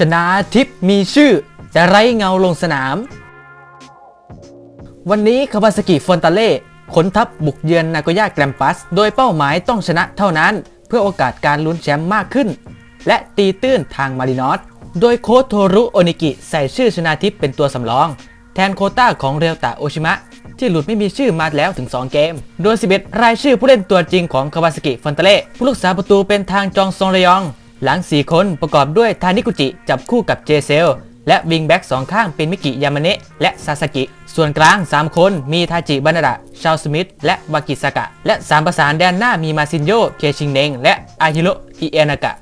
ชนะทิพย์มีชื่อ แต่ไร้เงาลงสนาม วันนี้คาวาสกิฟอนตาเล่ขนทัพบุกเยือนนากย่าแกรมปัส โดยเป้าหมายต้องชนะเท่านั้น เพื่อโอกาสการลุ้นแชมป์มากขึ้น และตีตื้นทางมารินอสโดยโค้ชโทรุโอนิกิใส่ชื่อชนาทิพย์เป็นตัวสำรอง แทนโคต้าของเรียวตะโอชิมะ ที่หลุดไม่มีชื่อมาแล้วถึง 2 เกม โดย 11 รายชื่อผู้เล่นตัวจริงของคาวาสกิฟอนตาเล่ผู้รักษาประตูเป็นทางจองซองระยอง หลัง 4 คนประกอบด้วยทานิกุจิจับคู่กับเจเซลและวิงแบ็กสองข้างเป็นมิกิยามาเนะและซาสกิ ส่วนกลาง 3 คนมีทาจิบันาดะชาวสมิธและวากิสากะ และ3ประสานแดนหน้ามีมาซินโย เคชิงเนงและอาฮิโรอิเอนากะ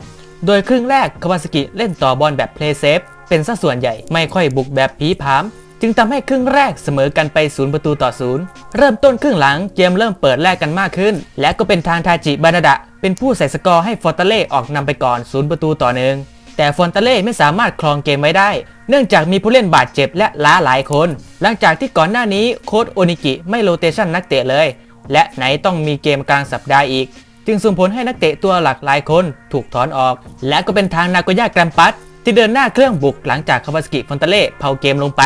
โดยครึ่งแรกคาวาสกิเล่นต่อบอลแบบเพลย์เซฟเป็นสัดส่วนใหญ่ไม่ค่อยบุกแบบผีผาม จึงทำให้ครึ่งแรกเสมอกันไปศูนย์ประตูต่อศูนย์เริ่มต้นครึ่งหลังเกมเริ่มเปิดแลกกันมากขึ้น และก็เป็นทางทาจิบานาดะ เป็นผู้ใส่สกอร์ให้ฟอร์ตาเล่ออกนำไปก่อนศูนย์ประตูต่อหนึ่งแต่ฟอนตาเล่ไม่สามารถครองเกมไว้ได้ เนื่องจากมีผู้เล่นบาดเจ็บและล้าหลายคน หลังจากที่ก่อนหน้านี้โค้ชโอนิกิไม่โรเตชันนักเตะเลย และไหนต้องมีเกมกลางสัปดาห์อีก จึงส่งผลให้นักเตะตัวหลักหลายคนถูกถอนออก และก็เป็นทางนาโกย่าแกรมปัสที่เดินหน้าเครื่องบุกหลังจากคาวาสกิฟอนตาเล่เผาเกมลงไป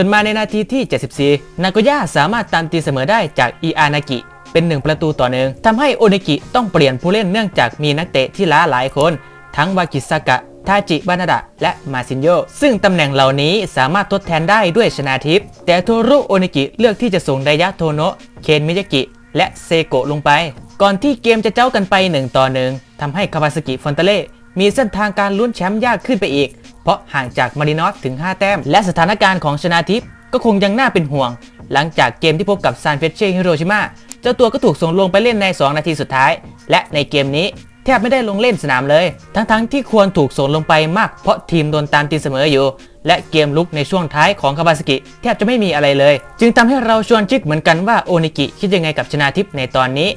จนมาในนาทีที่ 74 นาโกย่าสามารถตามตีเสมอได้จากอีอานากิเป็น 1 ประตูต่อหนึ่งทำให้โอเนกิต้องเปลี่ยนผู้เล่นเนื่องจากมีนักเตะที่ล้าหลายคน ทั้งวากิสากะทาจิบานาดะและมาซินโย ซึ่งตำแหน่งเหล่านี้สามารถทดแทนได้ด้วยชนาทิพแต่โทรุโอเนกิเลือกที่จะส่งไดยะโทโนะเคนมิยากิ และเซโกะลงไป ก่อนที่เกมจะเจ้ากันไป 1 ต่อหนึ่งทำให้คาวาสกิฟอนตเล่ มีเส้นทางการลุ้นแชมป์ยากขึ้นไปอีก เพราะห่างจากมารินอสถึง 5 แต้ม และสถานการณ์ของชนาทิพย์ก็คงยังน่าเป็นห่วง หลังจากเกมที่พบกับซานเฟรเช่ฮิโรชิมาเจ้าตัวก็ถูกส่งลงไปเล่นใน 2 นาทีสุดท้าย และในเกมนี้แทบไม่ได้ลงเล่นสนามเลย ทั้งๆที่ควรถูกส่งลงไปมากเพราะทีมโดนตามตีเสมออยู่ และเกมลุกในช่วงท้ายของคาบาสกิแทบจะไม่มีอะไรเลย จึงทำให้เราชวนคิดเหมือนกันว่าโอนิกิคิดยังไงกับชนาทิพย์ในตอนนี้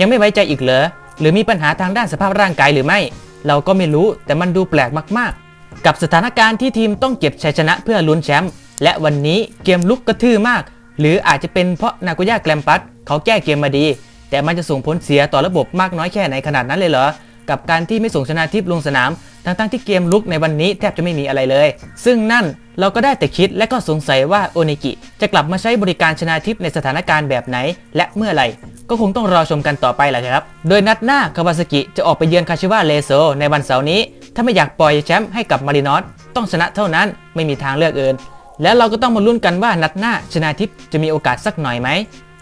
ยังไม่ไว้ใจอีกเหรอหรือมีปัญหาทางด้านสภาพร่างกายหรือไม่ เราก็ไม่รู้แต่มันดูแปลกมากๆ กับสถานการณ์ที่ทีมต้องเก็บชัยชนะเพื่อลุ้นแชมป์และวันนี้เกมลุกกระทื่อมาก หรืออาจจะเป็นเพราะนาโกย่าแกลมปัสเขาแก้เกมมาดี แต่มันจะส่งผลเสียต่อระบบมากน้อยแค่ไหนขนาดนั้นเลยเหรอกับการที่ไม่ส่งชนะทิพย์ลงสนาม ทั้งๆที่เกมลุกในวันนี้แทบจะไม่มีอะไรเลย ซึ่งนั่นเราก็ได้แต่คิดและก็สงสัยว่าโอนิกิจะกลับมาใช้บริการชนะทิพย์ในสถานการณ์แบบไหน และเมื่อไหร่ ก็คงต้องรอชมกันต่อไปแหละครับ โดยนัดหน้าคาวาสกิจะออกไปเยือนคาชิวะเลโซในวันเสาร์นี้ ถ้าไม่อยากปล่อยแชมป์ให้กับมารินอสต้องชนะเท่านั้นไม่มีทางเลือกอื่น แล้วเราก็ต้องมาลุ้นกันว่านัดหน้าชนะทิพย์จะมีโอกาสสักหน่อยไหม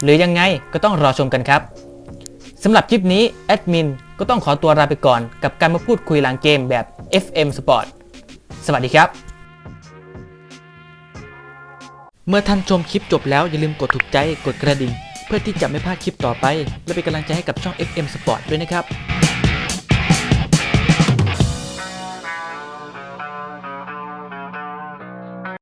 หรือยังไงก็ต้องรอชมกันครับสำหรับคลิปนี้แอดมินก็ต้องขอตัวลาไปก่อนกับการมาพูดคุยหลังเกมแบบ FM Sport สวัสดีครับ เมื่อท่านชมคลิปจบแล้วอย่าลืมกดถูกใจกดกระดิ่ง เพื่อที่จะไม่พลาดคลิปต่อไป และเป็นกำลังใจให้กับช่อง FM Sport ด้วยนะครับ